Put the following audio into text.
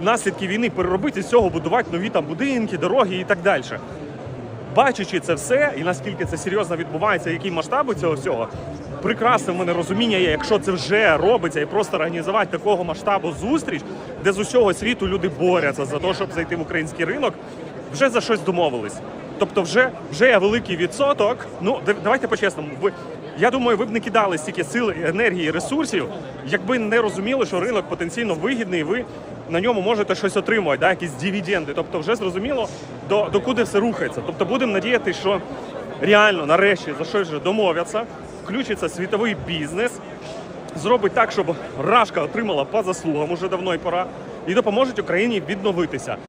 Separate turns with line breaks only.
наслідки війни переробити з цього будувати нові там будинки, дороги і так далі. Бачачи це все, і наскільки це серйозно відбувається, які масштаби цього всього, прекрасне в мене розуміння є, якщо це вже робиться, і просто організувати такого масштабу зустріч, де з усього світу люди борються за те, щоб зайти в український ринок, вже за щось домовились. Тобто, вже, вже великий відсоток. Ну, давайте по-чесному. Ви, я думаю, ви б не кидали стільки сил, енергії, ресурсів, якби не розуміли, що ринок потенційно вигідний, і ви на ньому можете щось отримувати, да, якісь дивіденди. Тобто, вже зрозуміло, до, до куди все рухається. Тобто, будемо надіятися, що реально нарешті за щось вже домовляться, включиться світовий бізнес, зробить так, щоб Рашка отримала по заслугам уже давно і пора, і допоможуть Україні відновитися.